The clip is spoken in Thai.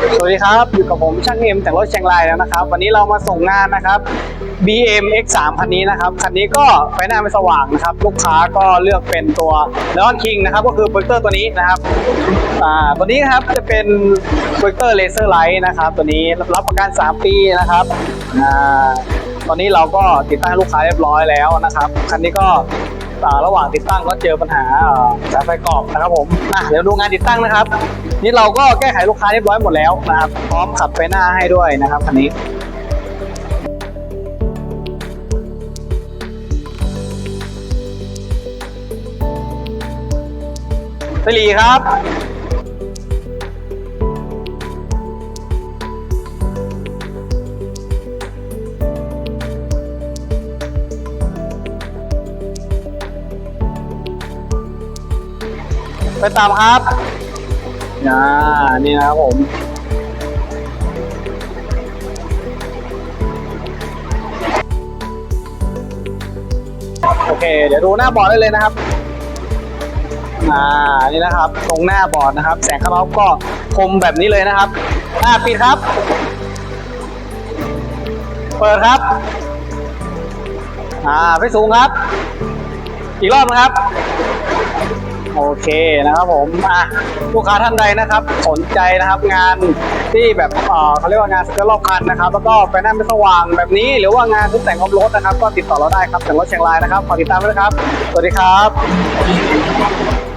สวัสดีครับ อยู่กับผมช่างเอ็มแต่งรถเชียงรายแล้วนะครับ วันนี้เรามาส่งงานนะครับ BM X3 คันนี้นะครับ คันนี้ก็ไฟหน้าไม่สว่างนะครับ ลูกค้าก็เลือกเป็นตัว Leon King นะครับ ก็คือโปรเจคเตอร์ตัวนี้นะครับอ่าตัวนี้นะครับจะเป็นโปรเจคเตอร์เลเซอร์ไลท์นะครับ ตัวนี้รับประกัน 3 ปีนะครับอ่าตอนนี้เราก็ติดตั้งให้ลูกค้าเรียบร้อยแล้วนะครับ คันนี้ก็ ระหว่างติดตั้งก็เจอปัญหาสายไฟกรอบนะครับผมอะเดี๋ยวดูงานติดตั้งนะครับ นี่เราก็แก้ไขลูกค้าเรียบร้อยหมดแล้วนะครับพร้อมขับไปหน้าให้ด้วยนะครับคันนี้สิริครับ ไปตามครับอ่านี่นะครับผม โอเค เดี๋ยวดูหน้าบอร์ดได้เลยนะครับ อ่า นี่นะครับ ตรงหน้าบอร์ดนะครับ แสงข้างนอกก็คมแบบนี้เลยนะครับ อ่า ปิดครับ เปิดครับ อ่า ไปสูงครับ อีกรอบนะครับ โอเคนะครับผมอะลูกค้าท่านใดนะครับ สนใจนะครับงานที่แบบเออเขาเรียกว่างานสเกลรอบคันนะครับ แล้วก็ไฟหน้าไม่สว่างแบบนี้ หรือว่างานทุกแต่งออฟรถนะครับ ก็ติดต่อเราได้ครับแต่งรถเชียงรายนะครับขอติดตามด้วยนะครับ สวัสดีครับ